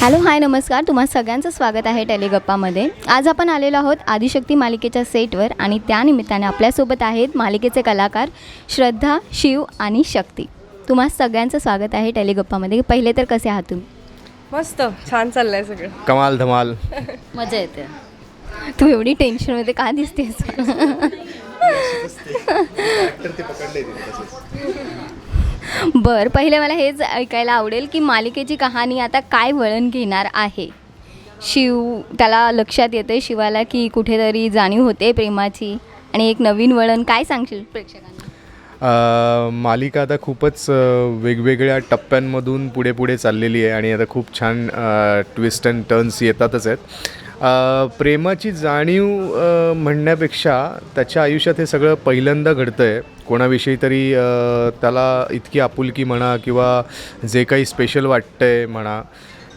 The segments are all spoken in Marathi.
हॅलो हाय नमस्कार. तुम्हा सगळ्यांचं स्वागत आहे टेलिगप्पामध्ये. आज आपण आलेलो आहोत आदिशक्ती मालिकेच्या सेटवर आणि त्यानिमित्ताने आपल्यासोबत आहेत मालिकेचे कलाकार श्रद्धा शिव आणि शक्ती. तुम्हा सगळ्यांचं स्वागत आहे टेलिगप्पामध्ये. पहिले तर कसे आहात तुम्ही? मस्त. छान चाललंय सगळं. कमाल धमाल. मजा येते. तू एवढी टेन्शनमध्ये का दिसतेस? बरं पहिले मला हेच ऐकायला आवडेल की मालिकेची कहाणी आता काय वळण घेणार आहे? शिव त्याला लक्षात येते शिवाला की कुठेतरी जाणीव होते प्रेमाची. आणि एक नवीन वळण काय सांगशील प्रेक्षकांना? अ, मालिका आता खूपच अ, वेगवेगळ्या टप्प्यांमधून पुढे पुढे चाललेली आहे आणि आता खूप छान ट्विस्ट अँड टर्न्स येतातच आहेत. प्रेमाची जाणीव म्हणण्यापेक्षा त्याच्या आयुष्यात हे सगळं पहिल्यांदा घडतं आहे कोणाविषयी तरी त्याला इतकी आपुलकी म्हणा किंवा जे काही स्पेशल वाटतं आहे म्हणा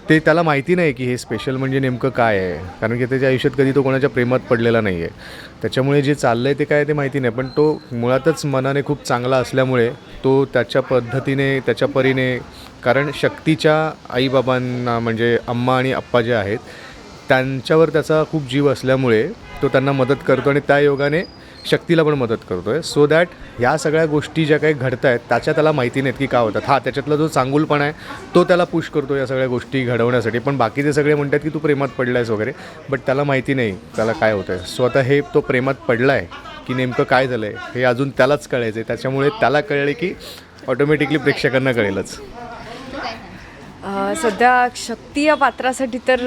ते त्याला माहिती नाही की हे स्पेशल म्हणजे नेमकं काय आहे. कारण की त्याच्या आयुष्यात कधी तो कोणाच्या प्रेमात पडलेला नाही आहे त्याच्यामुळे जे चाललं आहे ते काय ते माहिती नाही पण तो मुळातच मनाने खूप चांगला असल्यामुळे तो त्याच्या पद्धतीने त्याच्या परीने कारण शक्तीच्या आईबाबांना म्हणजे अम्मा आणि आप्पा जे आहेत त्यांच्यावर त्याचा खूप जीव असल्यामुळे तो त्यांना मदत करतो आणि त्या योगाने शक्तीला पण मदत करतो आहे सो दॅट ह्या सगळ्या गोष्टी ज्या काही घडत आहेत त्याच्या त्याला माहिती नाहीत की का होतात. हा त्याच्यातला जो चांगुलपणा आहे तो त्याला पुश करतो या सगळ्या गोष्टी घडवण्यासाठी. पण बाकीचे सगळे म्हणतात की तू प्रेमात पडला आहेस वगैरे बट त्याला माहिती नाही त्याला काय होतं आहे सो आता हे तो प्रेमात पडला आहे की नेमकं काय झालं आहे हे अजून त्यालाच कळायचं आहे त्याच्यामुळे त्याला कळले की ऑटोमॅटिकली प्रेक्षकांना कळेलच. सध्या शक्ती या पात्रासाठी तर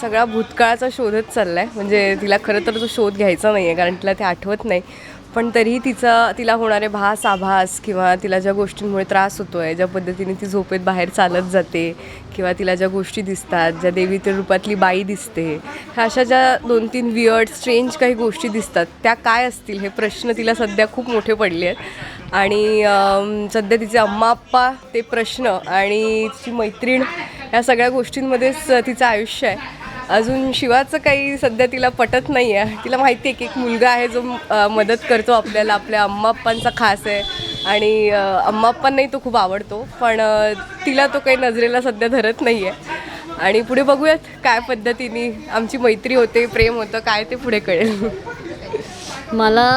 सगळा भूतकाळाचा शोधच चाललाय. म्हणजे तिला खरं तर तो शोध घ्यायचा नाही आहे कारण तिला ते आठवत नाही. पण तरीही तिचा तिला होणारे भास आभास किंवा तिला ज्या गोष्टींमुळे त्रास होतो आहे ज्या पद्धतीने ती झोपेत बाहेर चालत जाते किंवा तिला ज्या गोष्टी दिसतात ज्या देवीच्या रूपातली बाई दिसते ह्या अशा ज्या दोन तीन वियर्ड स्ट्रेंज काही गोष्टी दिसतात त्या काय असतील हे प्रश्न तिला सध्या खूप मोठे पडले आहेत. आणि सध्या तिचे अम्माप्पा ते प्रश्न आणि तिची मैत्रीण ह्या सगळ्या गोष्टींमध्येच तिचं आयुष्य आहे. अजून शिवाचं काही सध्या तिला पटत नाही आहे तिला माहिती आहे की एक मुलगा आहे जो मदत करतो आपल्याला. आपल्या अम्माप्पांचा खास आहे. आणि अम्माप्पांनाही तो खूप आवडतो. पण तिला तो काही नजरेला सध्या धरत नाही आहे आणि पुढे बघूयात काय पद्धतीने आमची मैत्री होते प्रेम होतं काय ते पुढे कळेल. मला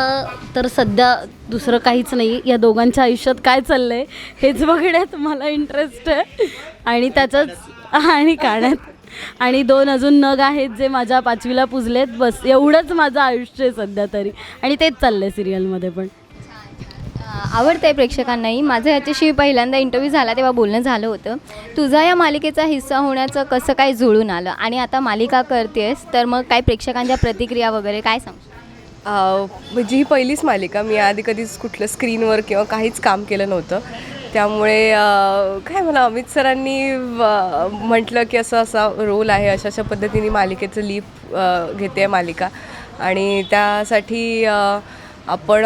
तर सध्या दुसरं काहीच नाही. या दोघांच्या आयुष्यात काय चाललं आहे हेच बघण्यात मला इंटरेस्ट आहे. आणि त्याच्याच आणि काढण्यात आणि दोन अजून नग आहेत जे माझ्या पाचवीला पुजलेत. बस एवढंच माझं आयुष्य आहे सध्या तरी. आणि तेच चाललं आहे सिरियलमध्ये पण आवडतं आहे प्रेक्षकांनाही. माझं याच्याशी पहिल्यांदा इंटरव्ह्यू झाला तेव्हा बोलणं झालं होतं. तुझा या मालिकेचा हिस्सा होण्याचं कसं काय जुळून आलं? आणि आता मालिका करतेस तर मग काय प्रेक्षकांच्या प्रतिक्रिया वगैरे काय अ, म्हणजे ही पहिलीच मालिका मी आधी कधीच कुठलं स्क्रीनवर किंवा काहीच काम केलं नव्हतं. त्यामुळे काय म्हणा अमित सरांनी म्हटलं की असं असा रोल आहे अशा अशा पद्धतीने मालिकेचं लीप घेते आहे मालिका. आणि त्यासाठी आपण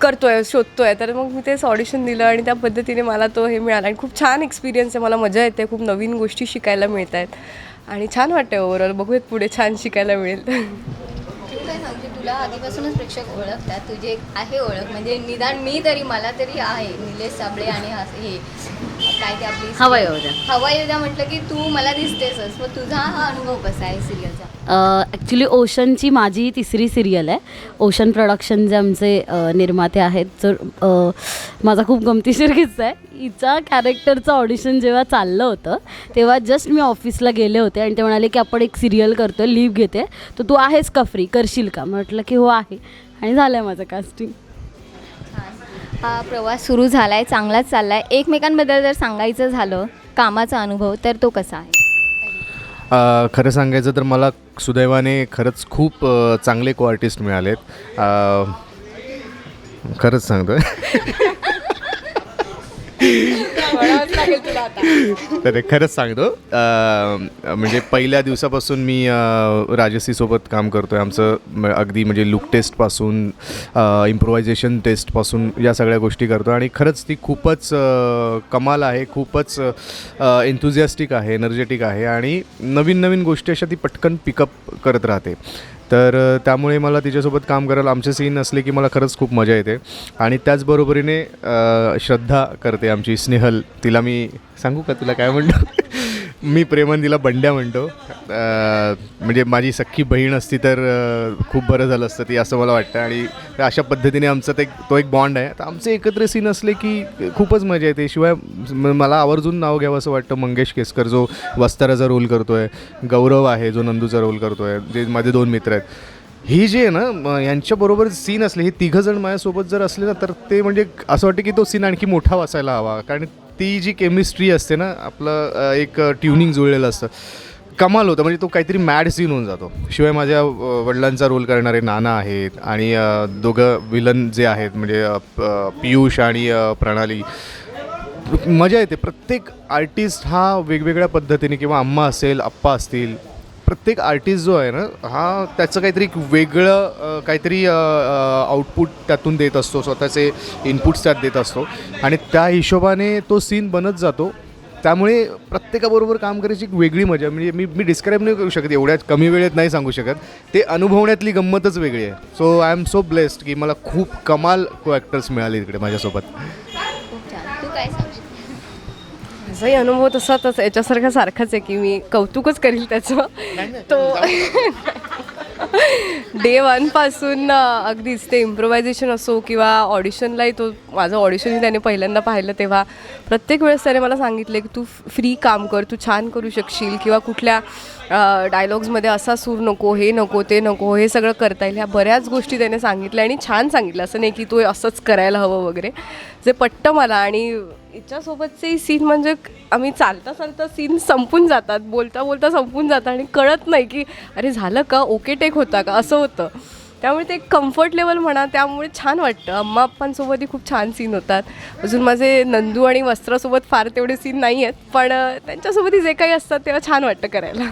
करतो आहे शोधतो आहे तर मग मी तेच ऑडिशन दिलं आणि त्या पद्धतीने मला तो हे मिळाला. आणि खूप छान एक्सपिरियन्स आहे मला मजा येते. खूप नवीन गोष्टी शिकायला मिळत आहेत आणि छान वाटतं ओव्हरऑल बघूयात पुढे छान शिकायला मिळेल. तुला आधीपासूनच प्रेक्षक ओळखतात तुझी एक आहे ओळख म्हणजे निदान मी तरी मला तरी आहे निलेश साबळे आणि हा- हे काय ते आपली हवा येऊ द्या. हवा येऊ द्या म्हटलं की तू मला दिसतेसच मग तुझा हा अनुभव कसा आहे सिरियलचा ॲक्च्युली ओशनची माझी तिसरी सिरियल आहे. ओशन प्रोडक्शन जे आमचे निर्माते आहेत. तर माझा खूप गमतीशीर किस्सा आहे. हिचा कॅरेक्टरचं ऑडिशन जेव्हा चाललं होतं तेव्हा जस्ट मी ऑफिसला गेले होते आणि ते म्हणाले की आपण एक सिरियल करतो लीव घेते. तर तू आहेस का फ्री करशील का? म्हटलं की हो आहे. आणि झालं आहे माझं कास्टिंग हा प्रवास सुरू झाला आहे चांगलाच चालला आहे एकमेकांबद्दल जर सांगायचं झालं कामाचा अनुभव तर तो कसा आहे? खरं सांगायचं तर मला सुदैवाने खरंच खूप चांगले को आर्टिस्ट मिळालेत खरंच सांगतो तर खरंच सांगतो. म्हणजे पहिल्या दिवसापासून मी राजसीसोबत काम करतो आहे आमचं अगदी म्हणजे लुक टेस्टपासून इम्प्रोव्हायझेशन टेस्टपासून या सगळ्या गोष्टी करतो. आणि खरंच ती खूपच कमाल आहे खूपच एन्थुझियास्टिक आहे एनर्जेटिक आहे. आणि नवीन नवीन गोष्टी अशा ती पटकन पिकअप करत राहते. तर त्यामुळे मला तिच्यासोबत काम करायला आमचे सीन असले की मला खरंच खूप मजा येते. आणि त्याचबरोबरीने श्रद्धा करते आमची स्नेहल. तिला मी सांगू का तुला काय म्हणतो? मी प्रेमंदीला बंड्या म्हणतो. म्हणजे माझी सख्खी बहीण असती तर खूप बरं झालं असतं ती असं मला वाटतं. आणि अशा पद्धतीने आमचा ते तो एक बॉन्ड आहे. तर आमचे एकत्र सीन असले की खूपच मजा येते. शिवाय मला आवर्जून नाव घ्यावं असं वाटतं. मंगेश केसकर जो वस्ताराचा रोल करतो आहे गौरव आहे जो नंदूचा रोल करतो आहे जे माझे दोन मित्र आहेत. ही जी आहे ना यांच्याबरोबर सीन असले हे तिघं जण माझ्यासोबत जर असले ना तर ते म्हणजे असं वाटतं की तो सीन आणखी मोठा वाचायला हवा. कारण ती जी केमिस्ट्री असते ना आपलं एक ट्युनिंग जुळलेलं असतं. कमाल होतं म्हणजे तो काहीतरी मॅड सीन होऊन जातो. शिवाय माझ्या वडिलांचा रोल करणारे नाना आहेत आणि दोघं विलन जे आहेत म्हणजे प- पियुष आणि प्रणाली मजा येते. प्रत्येक आर्टिस्ट हा वेगवेगळ्या पद्धतीने किंवा अम्मा असेल आप्पा असतील प्रत्येक आर्टिस्ट जो आहे ना हा त्याचं काहीतरी एक वेगळं काहीतरी आउटपुट त्यातून देत असतो स्वतःचे इनपुट्स त्यात देत असतो. आणि त्या हिशोबाने तो सीन बनत जातो. त्यामुळे प्रत्येकाबरोबर काम करायची एक वेगळी मजा. म्हणजे मी मी डिस्क्राईब नाही करू शकत एवढ्या कमी वेळेत नाही सांगू शकत. ते अनुभवण्यातली गंमतच वेगळी आहे. So I am so blessed की मला खूप कमाल को ॲक्टर्स मिळाले इकडे माझ्यासोबत खूप छान तू काय सांगशील माझाही अनुभव तसा तसा याच्यासारखा सारखाच आहे की मी कौतुकच करील त्याचं. तो डे वनपासून अगदीच ते इम्प्रोव्हायझेशन असो किंवा ऑडिशनलाही तो माझं ऑडिशनही त्याने पहिल्यांदा पाहिलं तेव्हा. प्रत्येक वेळेस त्याने मला सांगितलं की तू फ्री काम कर तू छान करू शकशील किंवा कुठल्या डायलॉग्समध्ये असा सूर नको हे नको ते नको हे सगळं करता येईल ह्या बऱ्याच गोष्टी त्याने सांगितल्या आणि छान सांगितलं. असं नाही की तू असंच करायला हवं वगैरे. जे पट्ट मला आणि हिच्यासोबतचे सीन म्हणजे आम्ही चालता चालता सीन संपून जातात बोलता बोलता संपून जातात आणि कळत नाही की अरे झालं का? ओके टेक होता का? असं होतं. त्यामुळे ते कम्फर्ट लेवल म्हणा त्यामुळे छान वाटतं. अम्मा अप्पांसोबतही खूप छान सीन होतात. अजून माझे नंदू आणि वस्त्रासोबत फार तेवढे सीन नाही आहेत पण त्यांच्यासोबतही जे काही असतात तेव्हा छान वाटतं करायला.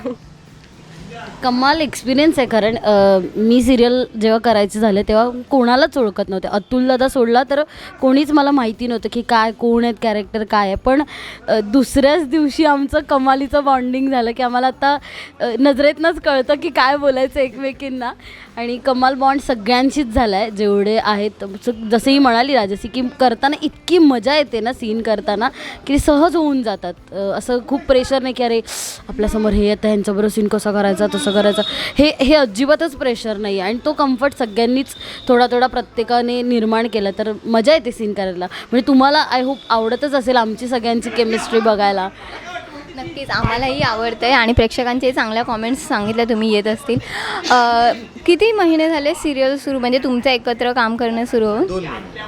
कमाल एक्सपिरियन्स आहे कारण अ, मी सिरियल जेव्हा करायचं झालं तेव्हा कोणालाच ओळखत नव्हते. अतुल दादा सोडला तर कोणीच मला माहिती नव्हतं की काय कोण आहेत कॅरेक्टर काय आहे. पण अ, दुसऱ्याच दिवशी आमचं कमालीचं बॉन्डिंग झालं की आम्हाला आता अ, नजरेतनंच कळतं की काय बोलायचं एकमेकींना. आणि कमाल बॉन्ड सगळ्यांशीच झाला आहे जेवढे आहेत. स- जसं ही म्हणाली राजसी की करताना इतकी मजा येते ना सीन करताना की सहज होऊन जातात. अ, असं खूप प्रेशर नाही की अरे आपल्यासमोर हे येतं ह्यांच्याबरोबर सीन कसा करायचा? तसं करायचं. हे हे अजिबातच प्रेशर नाही आहे आणि तो कम्फर्ट सगळ्यांनीच थोडा थोडा प्रत्येकाने निर्माण केला. तर मजा येते सीन करायला. म्हणजे तुम्हाला आय होप आवडतच असेल आमची सगळ्यांची केमिस्ट्री बघायला. नक्कीच. आम्हालाही आवडतं आहे आणि प्रेक्षकांचे चांगल्या कॉमेंट्स सांगितल्या तुम्ही येत असतील. किती महिने झाले सिरियल सुरू? म्हणजे तुमचं एकत्र काम करणं सुरू होऊन?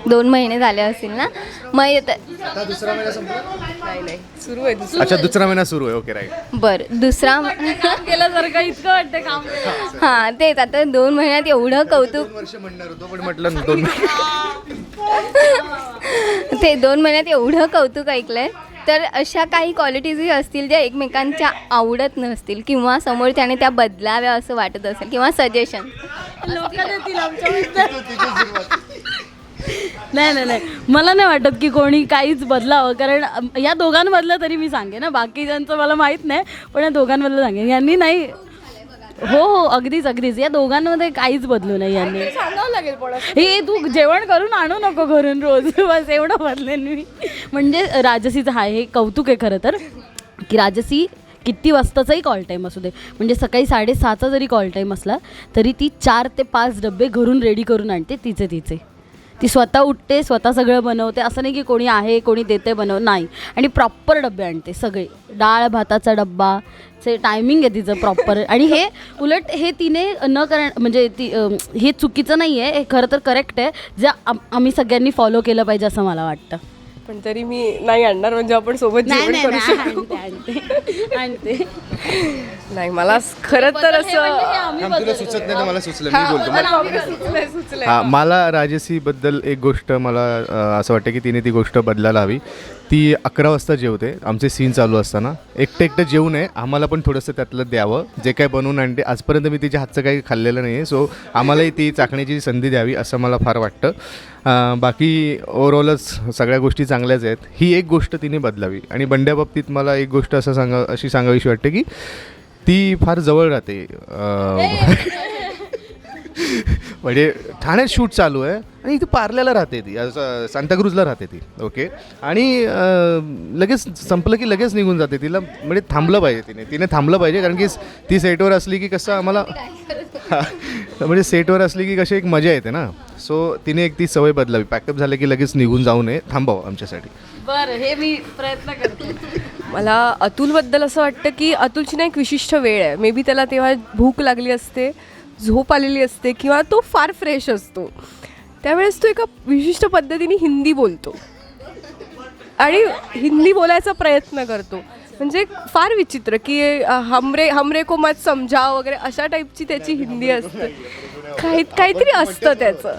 दोन महिने. झाले असतील ना? मग येत नाही नाही. सुरू आहे दुसरं. अच्छा दुसरा महिना सुरू आहे. ओके राईट बरं दुसरा केल्यासारखं इतकं वाटतं काम हां तेच. आता दोन महिन्यात एवढं कौतुक वर्ष म्हणणार होतो पण म्हटलं दोन ते दोन महिन्यात एवढं कौतुक ऐकलंय. तर अशा काही क्वालिटीजही असतील ज्या एकमेकांच्या आवडत नसतील किंवा समोरच्याने त्या बदलाव्या असं वाटत असेल किंवा सजेशन नाही नाही नाही. मला नाही वाटत की कोणी काहीच बदलावं. कारण या दोघांमधलं तरी मी सांगेन ना बाकीच्यांचं मला माहीत नाही पण या दोघांमधलं सांगेन. यांनी नाही हो हो अगदीच अगदीच. या दोघांमध्ये काहीच बदलू नाही यांनी. सांगावं लागेल हे तू जेवण करून आणू नको घरून रोज. बस एवढं बदलेन मी. म्हणजे राजसीचं आहे हे कौतुक आहे खरं तर. की राजसी किती वाजताचाही कॉल टाईम असू दे. म्हणजे सकाळी साडेसहाचा जरी कॉल टाईम असला तरी ती चार ते पाच डबे घरून रेडी करून आणते तिचे तिचे. ती स्वतः उठते स्वतः सगळं बनवते. असं नाही की कोणी आहे कोणी देते बनव नाही. आणि प्रॉपर डबे आणते सगळे. डाळ भाताचा डब्बा चे टायमिंग आहे तिचं प्रॉपर आणि हे उलट हे तिने न करण म्हणजे ती हे चुकीचं नाही आहे हे खरं तर करेक्ट आहे. जे आम्ही सगळ्यांनी फॉलो केलं पाहिजे असं मला वाटतं. पण तरी मी नाही आणणार म्हणजे आपण सोबत जेवण करू शकतो आणते आणते आणते. नाही मला खरं तर असं तुला सुचत नाही तर मला सुचलं मी बोलतो. मला- सुचलंय सुचलंय हा मला राजसीबद्दल एक गोष्ट मला अ, असं वाटतं की तिने ती गोष्ट बदलायला हवी ती अकरा वाजता जेवते आमचे सीन चालू असताना. एकटं एकटं जेवू नये आम्हाला पण थोडंसं त्यातलं द्यावं. जे काय बनवून आणते आजपर्यंत मी तिच्या हातचं काही खाल्लेलं नाही आहे सो आम्हालाही ती चाखण्याची संधी द्यावी असं मला फार वाटतं. बाकी ओवरऑलच सगळ्या गोष्टी चांगल्याच आहेत. ही एक गोष्ट तिने बदलावी. आणि बंड्या बाबतीत मला एक गोष्ट असं सांगा अशी सांगावीशी वाटते की ती फार जवळ राहते. म्हणजे ठाण्यात शूट चालू आहे आणि इथे पार्ल्याला राहते ती असं सांताक्रूजला राहते ती ओके आणि लगेच संपलं की लगेच निघून जाते तिला म्हणजे थांबलं पाहिजे तिने तिने थांबलं पाहिजे कारण की ती सेटवर असली की कसं आम्हाला म्हणजे सेटवर असली की कशी एक मजा येते ना. सो तिने एक ती सवय बदलावी पॅकअप झालं की लगेच निघून जाऊ नये थांबावं आमच्यासाठी. बरं हे मी प्रयत्न करते. मला अतुलबद्दल असं वाटतं की अतुलची ना एक विशिष्ट वेळ आहे. मे बी त्याला तेव्हा भूक लागली असते झोप आलेली असते किंवा तो फार फ्रेश असतो. त्यावेळेस तो एका विशिष्ट पद्धतीने हिंदी बोलतो. आणि हिंदी बोलायचा प्रयत्न करतो. म्हणजे फार विचित्र की हमरे हमरे को मत समजा वगैरे अशा टाईपची त्याची हिंदी असते. काही काहीतरी असतं त्याचं.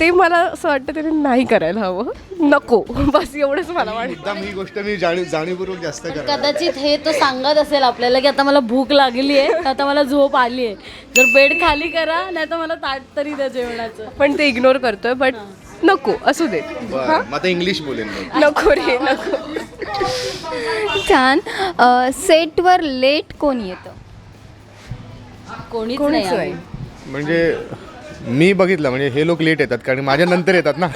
ते मला असं वाटतं त्याने नाही करायला हवं. नको. बस एवढंच मला वाटतं. एकदम ही गोष्ट मी जाणीव जाणीवपूर्वक जास्त कदाचित हे तो सांगत असेल आपल्याला की आता मला भूक लागली आहे आता मला झोप आली आहे. जर बेड खाली करा नाही तर मला ताट तरी द्या जेवणाचं. पण ते इग्नोर करतोय बट नको असू दे. बरं मग आता इंग्लिश बोलेन मग. नको रे नको. छान. अ, सेटवर लेट कोण येतं? कोणीच कोणीच नाही. म्हणजे मी बघितलं म्हणजे हे लोक लेट येतात कारण माझ्या नंतर येतात ना.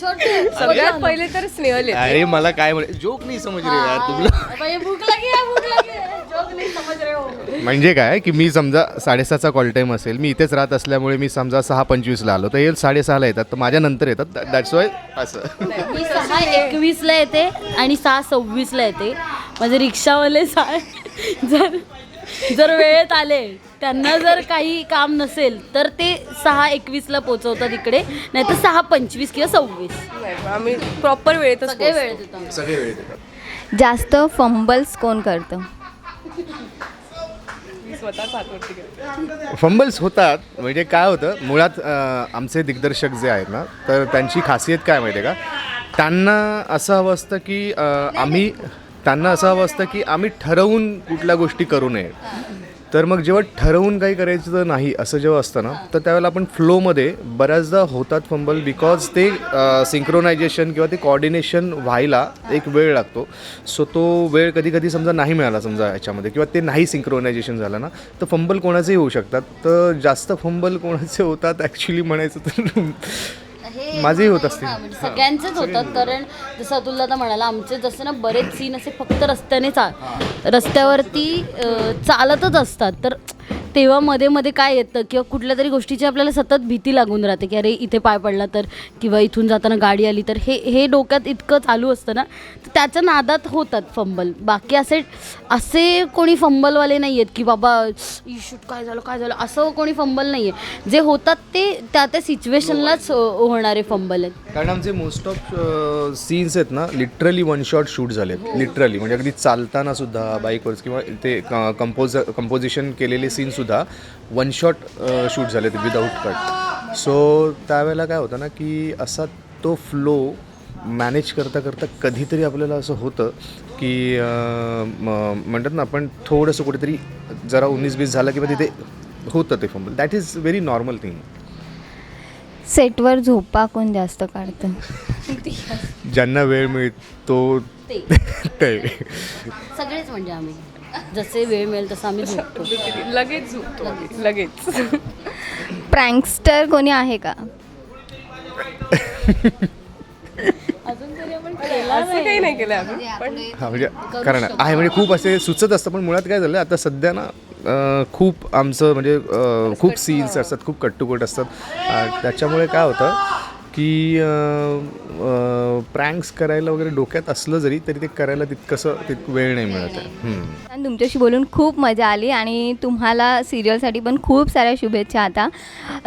छोटे. सगळ्यात पहिले तर स्नेहल येते. अरे मला काय म्हणे जोक नाही समज रे यार तुला. बाई, भूक लगी है, भूक लगी है. जोक नहीं समझ रहे हो. म्हणजे काय की मी समजा साडेसहाचा कॉल टाईम असेल मी इथेच राहत असल्यामुळे मी समजा सहा पंचवीसला आलो तर हे साडेसहाला येतात तर माझ्या नंतर येतात. दॅट्स वाय असं. मी सहा एकवीसला येते आणि सहा सव्वीसला येते. माझे रिक्षावाले सा जर जर वेळेत आले त्यांना जर काही काम नसेल तर ते सहा एकवीसला पोचवतात इकडे नाही तर सहा पंचवीस किंवा सव्वीस नाही, आम्ही प्रॉपर वेळेतच सगळे पोहोचतो. वेळेत येतो आम्ही. सगळे वेळ येतात जास्त फंबल्स कोण करतं मी स्वतःच हातवरती घेते. फंबल्स होतात म्हणजे काय होतं मुळात अं, आमचे दिग्दर्शक जे आहेत ना तर त्यांची खासियत काय माहिती आहे का त्यांना असं हवं असतं की अं, आम्ही त्यांना असं हवं असतं की आम्ही ठरवून कुठल्या गोष्टी करू नये तर मग जेव्हा ठरवून काही करायचं नाही असं जेव्हा असतं ना तर त्यावेळेला आपण फ्लोमध्ये बऱ्याचदा होतात फंबल बिकॉज ते सिंक्रोनायझेशन किंवा ते कॉर्डिनेशन व्हायला एक वेळ लागतो. सो तो वेळ कधी कधी समजा नाही मिळाला समजा याच्यामध्ये किंवा ते नाही सिंक्रोनायझेशन झालं ना तर फंबल कोणाचेही होऊ शकतात. तर जास्त फंबल कोणाचे होतात ॲक्च्युली म्हणायचं तर माझेही होत असतील. हां, म्हणजे सगळ्यांचेच होतात. कारण जसं अतुल दादा म्हणाला आमचे जसं ना बरेच सीन असे फक्त रस्त्याने चा रस्त्यावरती अं, चालतच असतात. तर तेव्हा मध्ये मध्ये काय येतं? किंवा कुठल्या तरी गोष्टीची आपल्याला सतत भीती लागून राहते की अरे इथे पाय पडला तर किंवा इथून जाताना गाडी आली तर हे हे डोक्यात इतकं चालू असतं ना तर त्याच्या नादात होतात फंबल. बाकी असे असे कोणी फंबलवाले नाही आहेत की बाबा शूट काय झालं काय झालं? असं कोणी फंबल नाही आहे जे होतात ते त्या त्या सिच्युएशनलाच होणारे फंबल आहेत. कारण आमचे मोस्ट ऑफ सीन्स आहेत ना लिटरली वन शॉट शूट झालेत. लिटरली. म्हणजे अगदी चालताना सुद्धा बाईकवर किंवा ते कंपोज कंपोजिशन केलेले सीन सुद्धा वन शॉट शूट झालेत विदाऊट कट सो त्यावेळेला काय होतं ना की असा तो फ्लो मॅनेज करता करता कधीतरी आपल्याला असं होतं की म्हणतात ना आपण थोडंसं कुठेतरी जरा उन्नीस बीस झाला किंवा तिथे होतं ते fumble that is very normal thing सेटवर झोपा कोण जास्त काढतं? ज्यांना वेळ मिळतो ते. ते. सगळेच म्हणजे आम्ही. जसे वेळ मिळेल तसं आम्ही झोपतो. लगेच झोपतो आम्ही, लगेच. प्रँकस्टर कोणी आहे का? अजून तरी आपण केला असं काही नाही केलं आम्ही. पण हा म्हणजे कारण आहे. म्हणजे खूप असे सुचत असतं पण मुळात काय झालं आता सध्या ना अं, खूप आमचं म्हणजे अं, खूप सीन्स असतात खूप कट्टुकट असतात. अं, त्याच्यामुळे काय होतं की प्रँक्स करायला वगैरे डोक्यात असलं जरी तरी ते करायला तितकंसं तितक वेळ नाही मिळत आहे. आणि तुमच्याशी बोलून खूप मजा आली आणि तुम्हाला सिरियलसाठी पण खूप साऱ्या शुभेच्छा आता.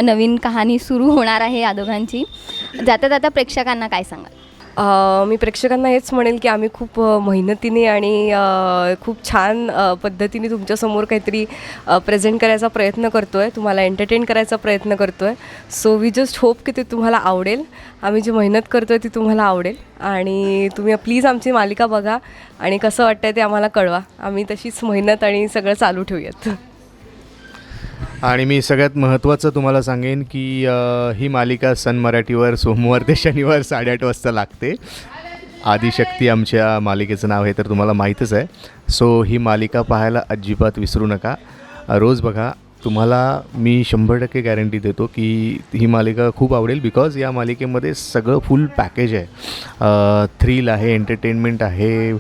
नवीन कहाणी सुरू होणार आहे या दोघांची. जाता जाता प्रेक्षकांना काय सांगाल? मी प्रेक्षकांना हेच म्हणेल की आम्ही खूप मेहनतीने आणि खूप छान पद्धतीने तुमच्यासमोर काहीतरी प्रेझेंट करायचा प्रयत्न करतो आहे तुम्हाला एंटरटेन करायचा प्रयत्न करतो आहे सो वी जस्ट होप की ते तुम्हाला आवडेल. आम्ही जी मेहनत करतो आहे ती तुम्हाला आवडेल. आणि तुम्ही प्लीज आमची मालिका बघा. आणि कसं वाटतंय ते आम्हाला कळवा. आम्ही तशीच मेहनत आणि सगळं चालू ठेवूयात. आणि मी सगळ्यात महत्त्वाचं तुम्हाला सांगेन की ही मालिका सन मराठीवर सोमवार ते शनिवार साडेआठ वाजता लागते. आदिशक्ती आमच्या मालिकेचं नाव आहे तर तुम्हाला माहीतच आहे. सो ही मालिका पाहायला अजिबात विसरू नका. रोज बघा तुम्हाला मी शंभर टक्के गॅरंटी देतो की ही मालिका खूप आवडेल बिकॉज या मालिकेमध्ये सगळं फुल पॅकेज आहे. थ्रिल आहे एंटरटेनमेंट आहे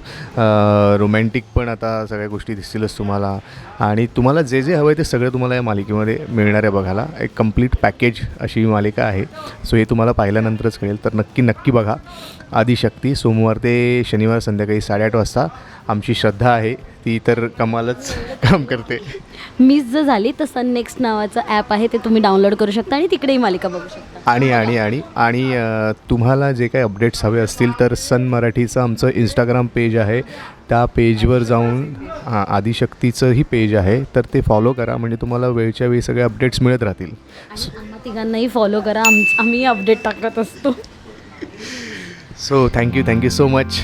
रोमॅन्टिक पण आता सगळ्या गोष्टी दिसतीलच तुम्हाला. आणि तुम्हाला जे जे हवं आहे ते सगळं तुम्हाला या मालिकेमध्ये मिळणार आहे बघायला. एक कंप्लीट पॅकेज अशी ही मालिका आहे. सो हे तुम्हाला पाहिल्यानंतरच कळेल. तर नक्की नक्की बघा. आदिशक्ती सोमवार ते शनिवार संध्याकाळी साडेआठ वाजता आमची श्रद्धा आहे. ती तर कमालच काम करते. मिस जर झाली तर सन नेक्स्ट नावाचं ॲप आहे ते तुम्ही डाउनलोड करू शकता आणि तिकडेही मालिका बघू शकता. आणि आणि आणि आणि अ, तुम्हाला जे काही अपडेट्स हवे असतील तर सन मराठीचं आमचं इंस्टाग्राम पेज आहे. त्या पेजवर जाऊन हां आदिशक्तीचंही पेज आहे. तर ते फॉलो करा म्हणजे तुम्हाला वेळच्या वेळी सगळे अपडेट्स मिळत राहतील. आणि आम्हा तिघांनाही फॉलो करा आम आम्ही अपडेट टाकत असतो. So thank you thank you so much